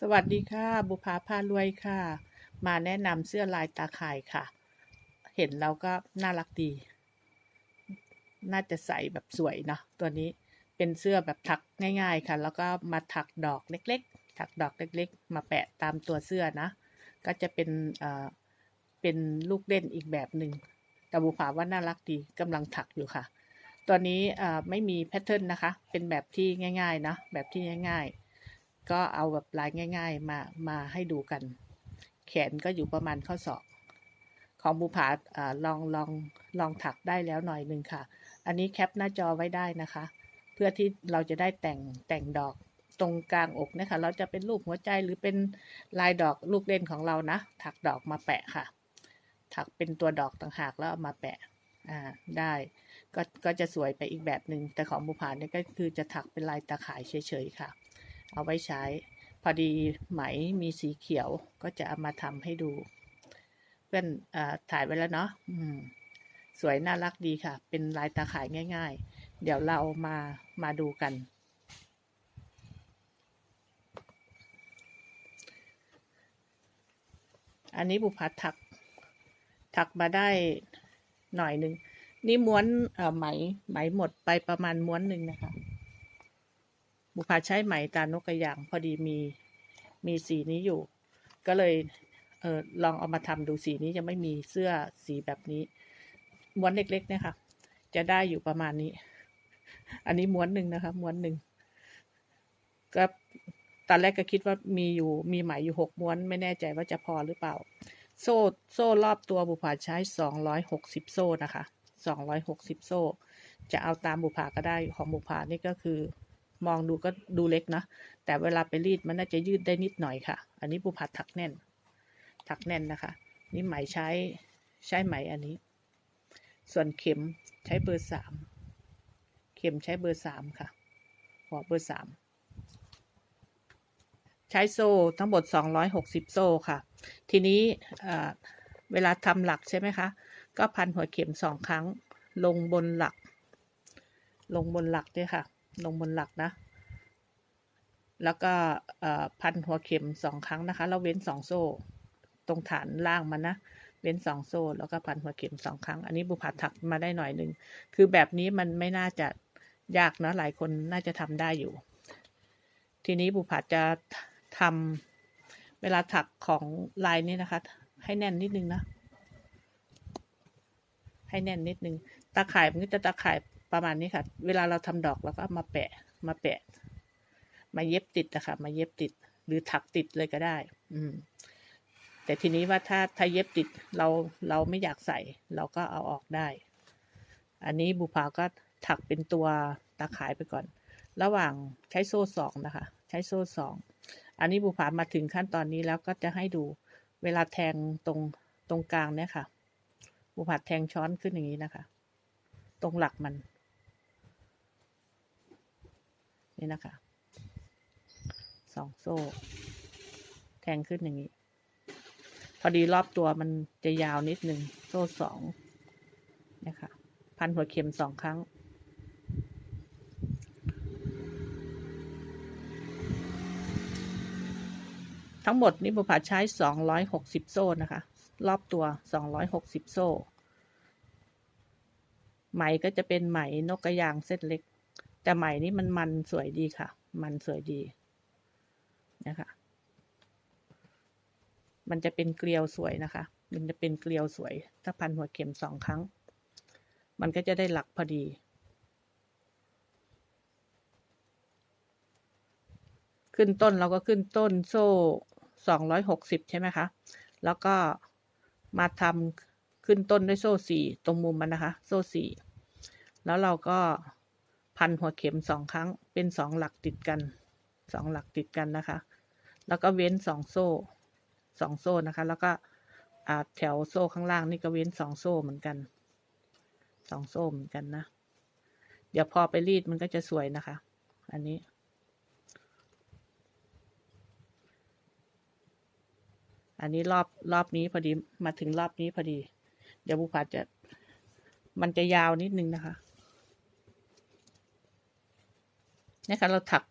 สวัสดีค่ะ บุภาพารวยค่ะ มาแนะนำเสื้อลายตาข่ายค่ะ เห็นแล้วก็น่ารักดี น่าจะใส่แบบสวยเนาะตัวนี้เป็นเสื้อแบบถักง่าย ๆค่ะ แล้วก็มาถักดอกเล็ก ๆ ถักดอกเล็ก ๆ มาแปะตามตัวเสื้อนะ ก็จะเป็นเอ่อเป็นลูกเล่นอีกแบบหนึ่งแต่บุภาว่าน่ารักดีกำลังถักอยู่ค่ะ ตัวนี้เอ่อไม่มีแพทเทิร์นนะคะ เป็นแบบที่ง่ายๆนะแบบที่ง่าย ๆ ก็เอาแบบลายง่าย ๆ มามาให้ดูกัน แขนก็อยู่ประมาณข้อศอก ของบุภาอลองลองลองถักได้แล้วหน่อยหนึ่งค่ะ อันนี้แคปหน้าจอไว้ได้นะคะ เพื่อที่เราจะได้แต่งแต่งดอกตรงกลางอกนะคะ เราจะเป็นรูปหัวใจหรือเป็นลายดอกลูกเล่นของเรานะ ถักดอกมาแปะค่ะ ถักเป็นตัวดอกต่างหากแล้วเอามาแปะ อ่า ได้ ก็ ก็จะสวยไปอีกแบบหนึ่งแต่ของบุภาเนี่ยก็คือจะถักเป็นลายตาข่ายเฉยๆค่ะ เอาไว้ใช้ พอดีไหมมีสีเขียวก็จะเอามาทำให้ดู เพื่อนอถ่ายไว้แล้วเนาะสวยน่ารักดีค่ะ เป็นลายตาข่ายง่าย ๆ เดี๋ยวเรามามาดูกัน อันนี้บุพัดถัก ถักมาได้หน่อยหนึ่งนี่ม้วนเอ่อไหมไหมหมดไปประมาณม้วนหนึ่งนะคะ บุพาใช้ไหมตานกกระยางพอดีมีมีสีนี้อยู่ ก็เลยเออลองเอามาทำดูสีนี้จะไม่มีเสื้อสีแบบนี้ ม้วนเล็กๆเนี่ยค่ะจะได้อยู่ประมาณนี้ อันนี้ม้วนหนึ่งนะคะ ม้วนหนึ่งก็ตอนแรกก็คิดว่ามีอยู่มีไหมอยู่หกม้วน ไม่แน่ใจว่าจะพอหรือเปล่า โซ่โซ่รอบตัวบุพาใช้สองร้อยหกสิบโซ่นะคะสองร้อยหกสิบโซ่ จะเอาตามบุพาก็ได้ของบุพานี่ก็คือ มองดูก็ดูเล็กนะ แต่เวลาไปรีดมันน่าจะยืดได้นิดหน่อยค่ะ อันนี้บุพาถักแน่น ถักแน่นนะคะ นี่ไหมใช้ใช้ไหมอันนี้ ส่วนเข็มใช้เบอร์สามเข็มใช้เบอร์สามค่ะ หัวเบอร์สามใช้โซ่ทั้งหมดสองร้อยหกสิบโซ่ค่ะ ทีนี้เอ่อเวลาทำหลักใช่ไหมคะ ก็พันหัวเข็มสองครั้ง ลงบนหลัก ลงบนหลักด้วยค่ะ ลงบนหลักนะ แล้วก็พันหัวเข็มสองครั้งนะคะแล้วเว้นสองโซ่ ตรงฐานล่างมันนะ เว้นสองโซ่ แล้วก็พันหัวเข็มสองครั้ง อันนี้บุผัดถักมาได้หน่อยหนึ่ง คือแบบนี้มันไม่น่าจะยากนะหลายคนน่าจะทำได้อยู่ ทีนี้บุผัดจะทำเวลาถักของลายนี้นะคะ ให้แน่นนิดนึงนะให้แน่นนิดนึง ตาข่ายมันก็จะตาข่าย ประมาณนี้ค่ะ เวลาเราทำดอกเราก็มาแปะ มาแปะ มาเย็บติดนะคะมาเย็บติด หรือถักติดเลยก็ได้ อืม แต่ทีนี้ว่าถ้าถ้าเย็บติดเราเราไม่อยากใส่ เราก็เอาออกได้ อันนี้บุภาก็ถักเป็นตัวตาขายไปก่อน ระหว่างใช้โซ่สองนะคะ ใช้โซ่สอง อันนี้บุภามาถึงขั้นตอนนี้แล้วก็จะให้ดูเวลาแทงตรงตรงกลางเนี่ยค่ะ บุภาแทงช้อนขึ้นอย่างนี้นะคะ ตรงหลักมัน นี่นะคะสองโซ่ แทงขึ้นอย่างนี้ พอดีรอบตัวมันจะยาวนิดหนึ่งโซ่สองนะคะ พันหัวเข็มสองครั้ง ทั้งหมดนี่บุผาใช้สองร้อยหกสิบโซ่นะคะ รอบตัวสองร้อยหกสิบโซ่ไหมก็จะเป็นไหมนกกระยางเส้นเล็ก แต่ไหม่นี่มันมันสวยดีค่ะ มันสวยดีนะคะ มันจะเป็นเกลียวสวยนะคะ มันจะเป็นเกลียวสวย ถ้าพันหัวเข็มสองครั้ง มันก็จะได้หลักพอดี ขึ้นต้นเราก็ขึ้นต้นโซ่สองร้อยหกสิบใช่ไหมคะ แล้วก็มาทำขึ้นต้นด้วยโซ่สี่ตรงมุมมันนะคะ โซ่สี่แล้วเราก็ พันหัวเข็มสองครั้ง เป็นสองหลักติดกันสองหลักติดกันนะคะ แล้วก็เว้นสองโซ่สองโซ่นะคะ แล้วก็แถวโซ่ข้างล่างนี่ก็เว้นสองโซ่เหมือนกันสองโซ่เหมือนกันนะ เดี๋ยวพอไปรีดมันก็จะสวยนะคะ อันนี้ อันนี้รอบรอบนี้พอดีมาถึงรอบนี้พอดี เดี๋ยวบุพาจะมันจะยาวนิดนึงนะคะเนี่ยค่ะเราถัก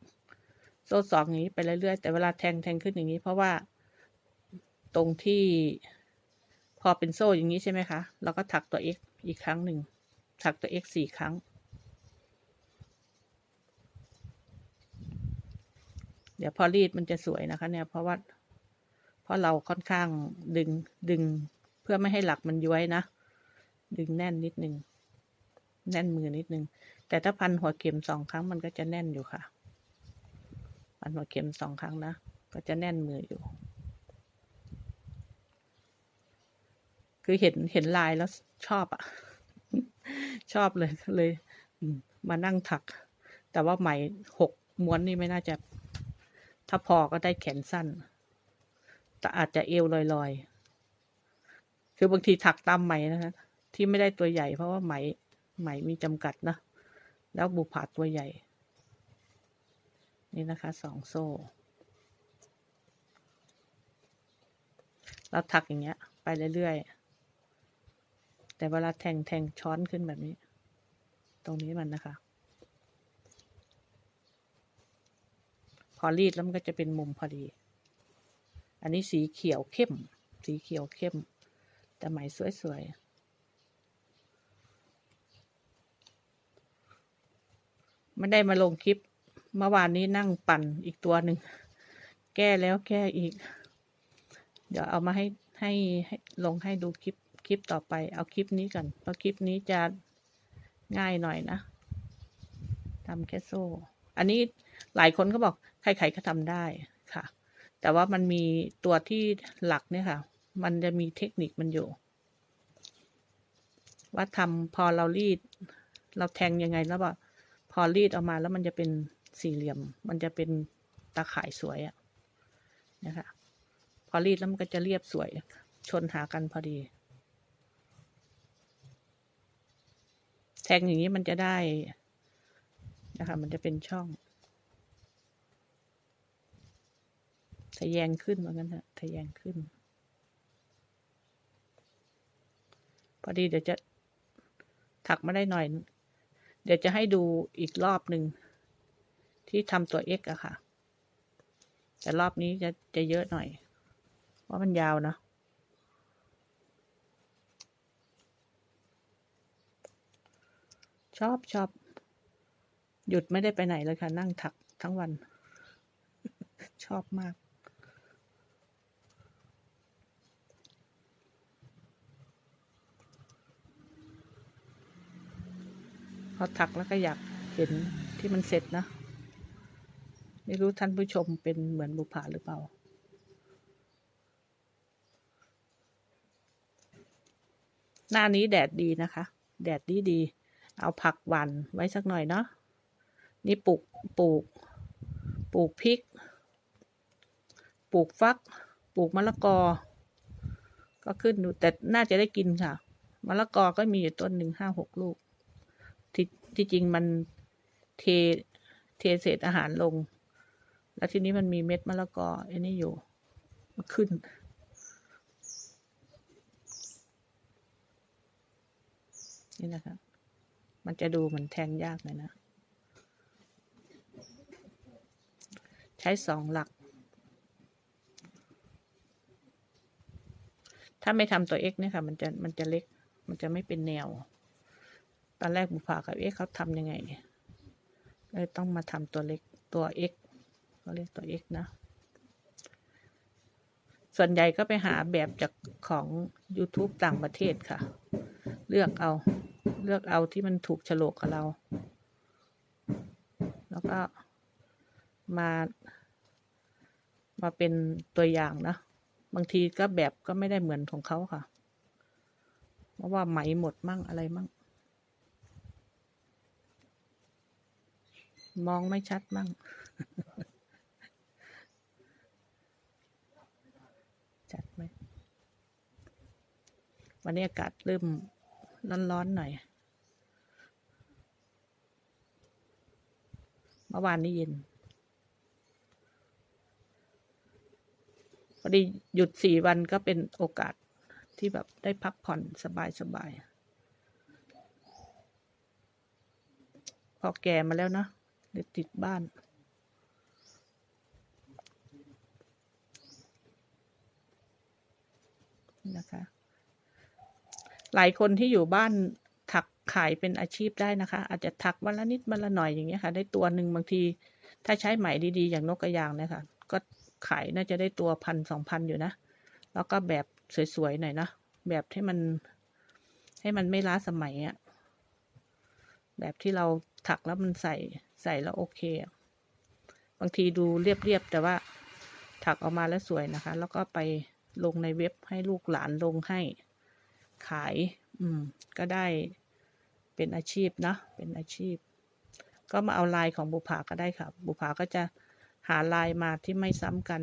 โซ่สองอย่างนี้ไปเรื่อยๆแต่เวลาแทงแทงขึ้นอย่างนี้ เพราะว่าตรงที่พอเป็นโซ่อย่างนี้ใช่ไหมคะเราก็ถักตัว x อีกครั้งหนึ่งถักตัว x สี่ครั้ง เดี๋ยวพอรีดมันจะสวยนะคะ เนี่ยเพราะว่าเพราะเราค่อนข้างดึงดึงเพื่อไม่ให้หลักมันย้วยนะ ดึงแน่นนิดนึงแน่นมือนิดนึง แต่ถ้าพันหัวเข็มสองครั้งมันก็จะแน่นอยู่ค่ะ พันหัวเข็มสองครั้งนะ ก็จะแน่นมืออยู่ คือเห็นเห็นลายแล้วชอบอะ่ะชอบเลยเลยมมานั่งถัก แต่ว่าไหมหกม้วนนี่ไม่น่าจะ ถ้าพอก็ได้แขนสั้น แต่อาจจะเอวลอยๆ คือบางทีถักตามไหมนะคะที่ไม่ได้ตัวใหญ่เพราะว่าไหมไหมมีจำกัดนะ แล้วบุผาตัวใหญ่ นี่นะคะสองโซ่ เราถักอย่างเงี้ย ไปเรื่อยๆ แต่เวลาแทงแทงช้อนขึ้นแบบนี้ ตรงนี้มันนะคะ พอรีดแล้วมันก็จะเป็นมุมพอดี อันนี้สีเขียวเข้ม สีเขียวเข้ม แต่ไหมสวยๆ ไม่ได้มาลงคลิปเมื่อวานนี้นั่งปั่นอีกตัวหนึ่ง แก้แล้วแก้อีก เดี๋ยวเอามาให้ให้ให้ลงให้ดูคลิปคลิปต่อไป เอาคลิปนี้ก่อนเพราะคลิปนี้จะง่ายหน่อยนะทำแค่โซ่ อันนี้หลายคนก็บอกใครๆก็ทำได้ค่ะ แต่ว่ามันมีตัวที่หลักเนี่ยค่ะ มันจะมีเทคนิคมันอยู่ ว่าทำพอเรารีด เราแทงยังไงแล้วว่าพ อรีดออกมาแล้วมันจะเป็นสี่เหลี่ยม มันจะเป็นตาข่ายสวยอะนะคะ พอรีดแล้วมันก็จะเรียบสวย ชนหากันพอดี แทงอย่างนี้มันจะได้นะคะ มันจะเป็นช่องทะแยงขึ้นเหมือนกันฮะทะแยงขึ้น พอดีเดี๋ยวจะถักมาได้หน่อย ดี๋ยวจะให้ดูอีกรอบหนึ่งที่ทำตัว x อะค่ะ แต่รอบนี้จะจะเยอะหน่อยว่ามันยาวเนาะชอบชอบ หยุดไม่ได้ไปไหนเลยค่ะ นั่งถักทั้งวัน ชอบมาก พอถักแล้วก็อยากเห็นที่มันเสร็จนะ ไม่รู้ท่านผู้ชมเป็นเหมือนบุผาหรือเปล่า หน้านี้แดดดีนะคะ แดดดีดี เอาผักหวานไว้สักหน่อยเนาะ นี่ปลูก ปลูก ปลูกพริก ปลูกฟัก ปลูกมะละกอ ก็ขึ้นดูแต่น่าจะได้กินค่ะ มะละกอก็มีอยู่ต้นหนึ่งห้าหกลูก ที่จริงมันเทเทเศษอาหารลง แล้วทีนี้มันมีเม็ดมะละกอไอ้นี่อยู่มันขึ้น นี่นะคะ มันจะดูเหมือนแทงยากเลยนะ ใช้สองหลัก ถ้าไม่ทำตัว x เนี่ยค่ะ มันจะมันจะเล็ก มันจะไม่เป็นแนว ตอนแรกบุพากับ x เขาทำยังไงเลยต้องมาทำตัวเล็กตัว x เขาเรียกตัว x นะ ส่วนใหญ่ก็ไปหาแบบจากของ YouTube ต่างประเทศค่ะ เลือกเอา เลือกเอาที่มันถูกฉลกกับเรา แล้วก็มา มาเป็นตัวอย่างนะ บางทีก็แบบก็ไม่ได้เหมือนของเขาค่ะ เพราะว่าไหมหมดมั่งอะไรมั่ง มองไม่ชัดมั่งชัดไหม วันนี้อากาศเริ่มร้อนๆหน่อย เมื่อวานนี้เย็น พอดีหยุดสี่วันก็เป็นโอกาสที่แบบได้พักผ่อนสบายๆพอแก่มาแล้วเนาะ เดี๋ติดบ้านนะคะ หลายคนที่อยู่บ้านถักขายเป็นอาชีพได้นะคะ อาจจะถักวันละนิดวันละหน่อยอย่างเงี้ยค่ะ ได้ตัวหนึ่งบางที ถ้าใช้ไหมดีๆ อย่างนกกระยางนะคะก็ขายน่าจะได้ตัวพันสองพันอยู่นะ แล้วก็แบบสวยๆหน่อยนะ แบบให้มัน ให้มันไม่ล้าสมัยอะแบบที่เราถักแล้วมันใส่ ใส่แล้วโอเค บางทีดูเรียบๆแต่ว่าถักออกมาแล้วสวยนะคะ แล้วก็ไปลงในเว็บให้ลูกหลานลงให้ขาย อืม ก็ได้เป็นอาชีพนะ เป็นอาชีพ ก็มาเอาลายของบุภาก็ได้ค่ะ บุภาก็จะหาลายมาที่ไม่ซ้ำกัน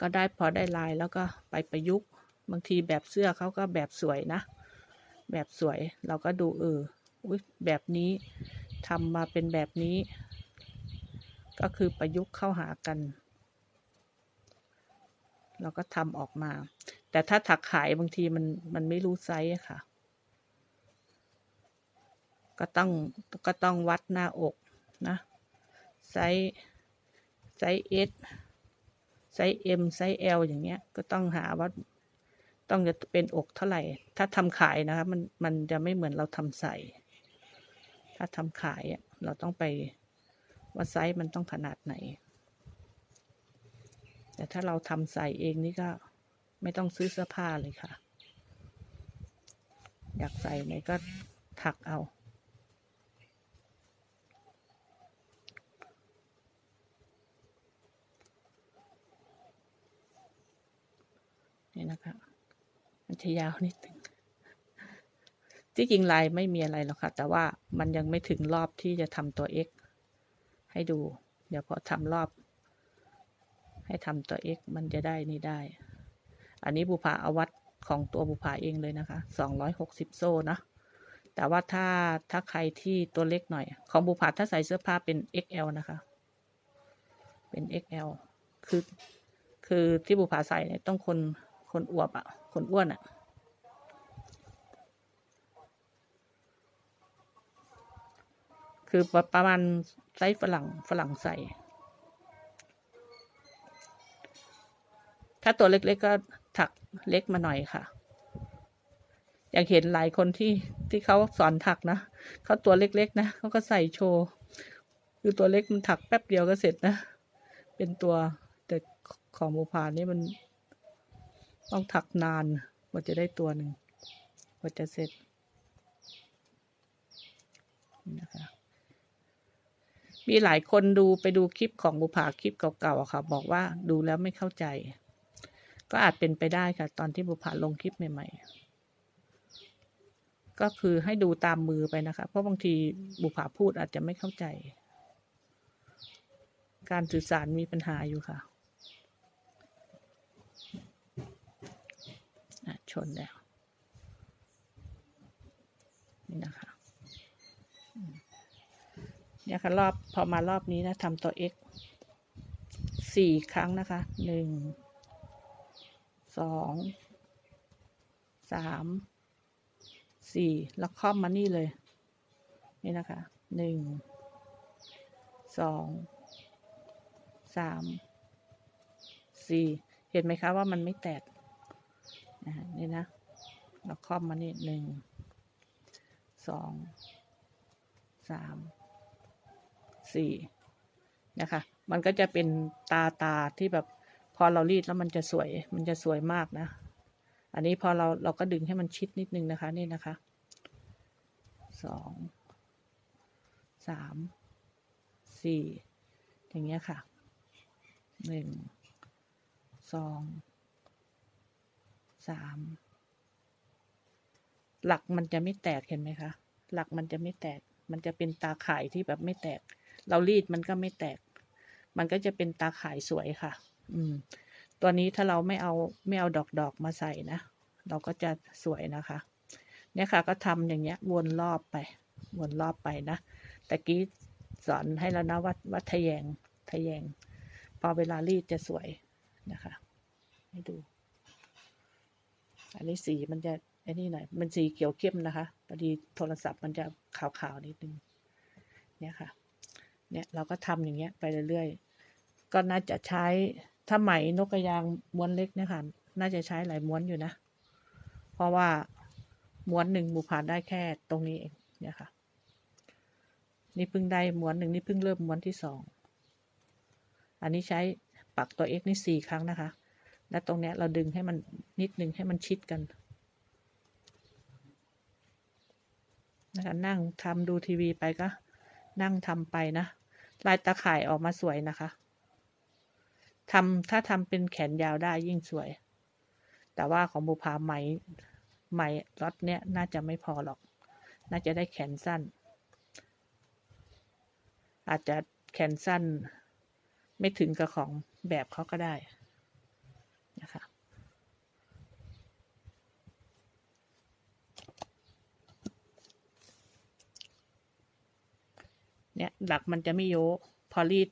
ก็ได้พอได้ลายแล้วก็ไปประยุกต์ บางทีแบบเสื้อเขาก็แบบสวยนะ แบบสวยเราก็ดูเออแบบนี้ ทำมาเป็นแบบนี้ ก็คือประยุกต์เข้าหากัน เราก็ทำออกมา แต่ถ้าถักขายบางทีมันมันไม่รู้ไซส์ค่ะ ก็ต้องก็ต้องวัดหน้าอกนะไซส์ไซส์เอสไซส์เอ็มไซส์เอลอย่างเงี้ย ก็ต้องหาว่าต้องจะเป็นอกเท่าไหร่ ถ้าทำขายนะคะมันมันจะไม่เหมือนเราทำใส่ ถ้าทำขายอะเราต้องไปว่าไซส์มันต้องขนาดไหน แต่ถ้าเราทำใส่เองนี่ก็ไม่ต้องซื้อเสื้อผ้าเลยค่ะ อยากใส่ไหนก็ถักเอา นี่นะคะ มันจะยาวนิดหนึ่ง ที่จริงลายไม่มีอะไรหรอกค่ะ แต่ว่ามันยังไม่ถึงรอบที่จะทำตัว X ให้ดู เดี๋ยวพอทำรอบ ให้ทำตัว X มันจะได้นี่ได้ อันนี้บุภาอาวัดของตัวบุภาเองเลยนะคะสองร้อยหกสิบโซ่เนะแต่ว่าถ้าถ้าใครที่ตัวเล็กหน่อย ของบุภาถ้าใส่เสื้อผ้าเป็น XL นะคะ เป็น XL คือ คือที่บุภาใส่เนี่ยต้องคนคนอวบอะ่ะคนอ้วนอะ่ คือประประมาณไซส์ฝรั่งฝรั่งใส่ ถ้าตัวเล็กๆก็ถักเล็กมาหน่อยค่ะอยากเห็นหลายคนที่ที่เขาสอนถักนะเขาตัวเล็กๆนะเขาก็ใส่โชว์คือตัวเล็กมันถักแป๊บเดียวก็เสร็จนะ เป็นตัวแต่ของบุพานี่มันต้องถักนานกว่าจะได้ตัวหนึ่งกว่าจะเสร็จนี่นะคะ มีหลายคนดูไปดูคลิปของบุภาคลิปเก่าๆอะค่ะ บอกว่าดูแล้วไม่เข้าใจ ก็อาจเป็นไปได้ค่ะ ตอนที่บุภาลงคลิปใหม่ ๆ ก็คือให้ดูตามมือไปนะคะ เพราะบางทีบุภาพูดอาจจะไม่เข้าใจ การสื่อสารมีปัญหาอยู่ค่ะชนแล้ว นี่นะคะ เนี่ยค่ะรอบพอมารอบนี้นะทำตัว x สี่ครั้งนะคะหนึ่งสองสามสี่แล้วค่อมมานี่เลย นี่นะคะหนึ่งสองสามสี่เห็นไหมคะว่ามันไม่แตกนะนี่นะแล้วค่อมมานี่หนึ่งสองสาม สี่นะคะ มันก็จะเป็นตาตาที่แบบพอเรารีดแล้วมันจะสวย มันจะสวยมากนะ อันนี้พอเราเราก็ดึงให้มันชิดนิดนึงนะคะ นี่นะคะ สอง สาม สี่ อย่างเงี้ยค่ะ หนึ่ง สอง สาม หลักมันจะไม่แตกเห็นไหมคะ หลักมันจะไม่แตก มันจะเป็นตาข่ายที่แบบไม่แตก เรารีดมันก็ไม่แตก มันก็จะเป็นตาข่ายสวยค่ะ อืม ตัวนี้ถ้าเราไม่เอาไม่เอาดอกดอกมาใส่นะ เราก็จะสวยนะคะ เนี่ยค่ะ ก็ทำอย่างเงี้ย วนรอบไป วนรอบไปนะตะกี้สอนให้แล้วนะว่าว่าทะแยงทะแยง พอเวลารีดจะสวยนะคะ ให้ดู อันนี้สีมันจะไอ้นี่หน่อย มันสีเขียวเข้มนะคะพอดีโทรศัพท์มันจะขาวๆนิดนึง เนี่ยค่ะ เนี่ยเราก็ทำอย่างเงี้ยไปเรื่อยๆ ก็น่าจะใช้ถ้าไหมนกกระยางม้วนเล็กเนี่ยค่ะ น่าจะใช้หลายม้วนอยู่นะ เพราะว่าม้วนหนึ่งบุพานได้แค่ตรงนี้เองเนี่ยค่ะ นี่เพิ่งได้ม้วนหนึ่งนี่เพิ่งเริ่มม้วนที่สอง อันนี้ใช้ปักตัว x นี่สี่ครั้งนะคะ และตรงเนี้ยเราดึงให้มันนิดนึงให้มันชิดกันนะคะนั่งทำดูทีวีไปก็นั่งทำไปนะ ลายตาข่ายออกมาสวยนะคะทำถ้าทำเป็นแขนยาวได้ยิ่งสวย แต่ว่าของบุพาไหมไหมรถเนี้ยน่าจะไม่พอหรอก น่าจะได้แขนสั้น อาจจะแขนสั้น ไม่ถึงกับของแบบเขาก็ได้นะคะ เนี่ยหลักมันจะไม่โยกพอรีด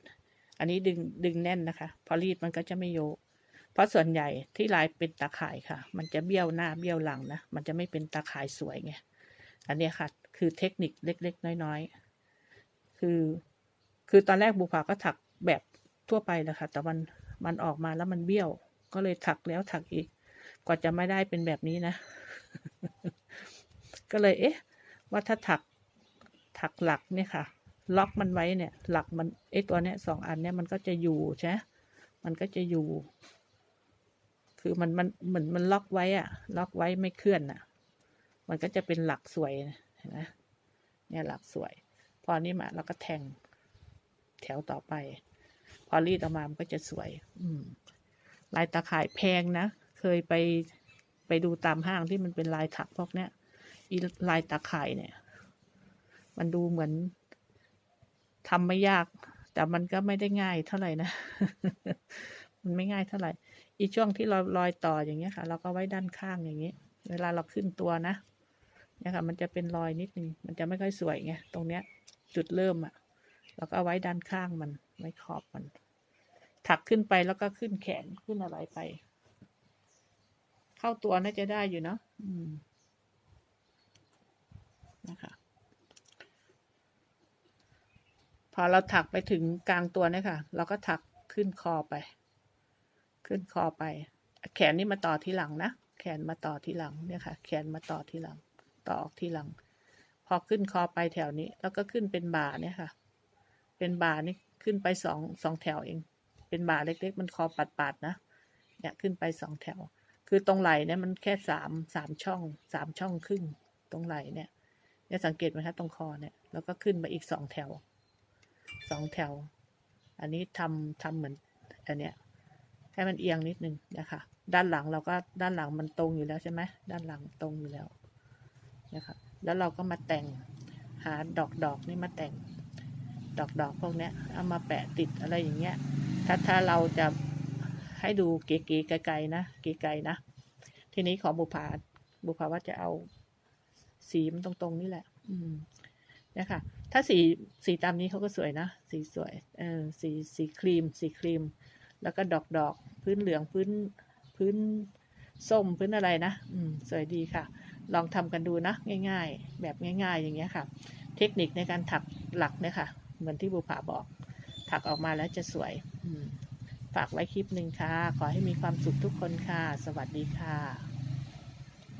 อันนี้ดึงดึงแน่นนะคะ พอรีดมันก็จะไม่โยกเพราะส่วนใหญ่ที่ลายเป็นตาข่ายค่ะ มันจะเบี้ยวหน้าเบี้ยวหลังนะ มันจะไม่เป็นตาข่ายสวยไง อันนี้ค่ะ คือเทคนิคเล็ก ๆ น้อยๆ คือ คือตอนแรกบุพาก็ถักแบบทั่วไปแหละค่ะ แต่มัน มันออกมาแล้วมันเบี้ยว ก็เลยถักแล้วถักอีก กว่าจะไม่ได้เป็นแบบนี้นะ ก็เลย เอ๊ะ ว่าถ้าถัก ถักหลักเนี่ยค่ะ ล็อกมันไว้เนี่ย หลักมันไอตัวเนี้ยสองอันเนี้ยมันก็จะอยู่ใช่ไหมมันก็จะอยู่ คือมันมันเหมือนมันล็อกไว้อะล็อกไว้ไม่เคลื่อนอะมันก็จะเป็นหลักสวยนะเห็นไหมเนี่ยหลักสวย พอนี้มาเราก็แทงแถวต่อไป พอรีดออกมามันก็จะสวย อืม ลายตาข่ายแพงนะ เคยไปไปดูตามห้างที่มันเป็นลายถักพวกเนี้ยอีลายตาข่ายเนี่ย มันดูเหมือน ทำไม่ยาก แต่มันก็ไม่ได้ง่ายเท่าไหร่นะ มันไม่ง่ายเท่าไหร่ อีช่วงที่เรารอยต่ออย่างเงี้ยค่ะ เราก็ไว้ด้านข้างอย่างนี้เวลาเราขึ้นตัวนะเนี่ยค่ะ มันจะเป็นรอยนิดนึง มันจะไม่ค่อยสวยไง ตรงเนี้ย จุดเริ่มอะ่ะ เราก็ไว้ด้านข้างมัน ไว้ขอบมัน ถักขึ้นไปแล้วก็ขึ้นแขนขึ้นอะไรไป เข้าตัวน่าจะได้อยู่เนาะ อืม นะคะ พ อเราถักไปถึงกลางตัวเนี่ยค่ะ เราก็ถักขึ้นคอไป ขึ้นคอไป แขนนี่มาต่อที่หลังนะ แขนมาต่อที่หลังเนี่ยค่ะ แขนมาต่อที่หลัง ต่อออกที่หลัง พอขึ้นคอไปแถวนี้ แล้วก็ขึ้นเป็นบ่าเนี่ยค่ะ เป็นบ่านี่ขึ้นไปสองสองแถวเอง เป็นบ่าเล็ก ๆ มันคอปัดๆนะ เนี่ยขึ้นไปสองแถว คือตรงไหล่เนี่ยมันแค่สามสามช่องสามช่องครึ่งตรงไหล่เนี่ย เนี่ยสังเกตไหมคะตรงคอเนี่ย แล้วก็ขึ้นมาอีกสองแถว สองแถว อันนี้ทำทำเหมือนอันเนี้ยให้มันเอียงนิดนึงนะคะ ด้านหลังเราก็ด้านหลังมันตรงอยู่แล้วใช่ไหมด้านหลังตรงอยู่แล้วนะคะแล้วเราก็มาแต่งหาดอกดอกนี่มาแต่ง ดอกดอกพวกเนี้ยเอามาแปะติดอะไรอย่างเงี้ย ถ้าถ้าเราจะให้ดูเก๋ๆไกลๆนะเก๋ๆนะ ทีนี้ของบุพาบุพาว่าจะเอาสีมันตรงๆนี่แหละ อืมเนี่ยค่ะ ถ้าสีสีตามนี้เขาก็สวยนะ สีสวย เออ สีสีครีม สีครีม แล้วก็ดอกดอกพื้นเหลืองพื้นพื้นส้มพื้นอะไรนะ อืม สวยดีค่ะ ลองทำกันดูนะ ง่าย ๆ แบบง่าย ๆ อย่างเงี้ยค่ะ เทคนิคในการถักหลักเนี่ยค่ะ เหมือนที่บุผาบอก ถักออกมาแล้วจะสวย อืมฝากไว้คลิปหนึ่งค่ะ ขอให้มีความสุขทุกคนค่ะ สวัสดีค่ะ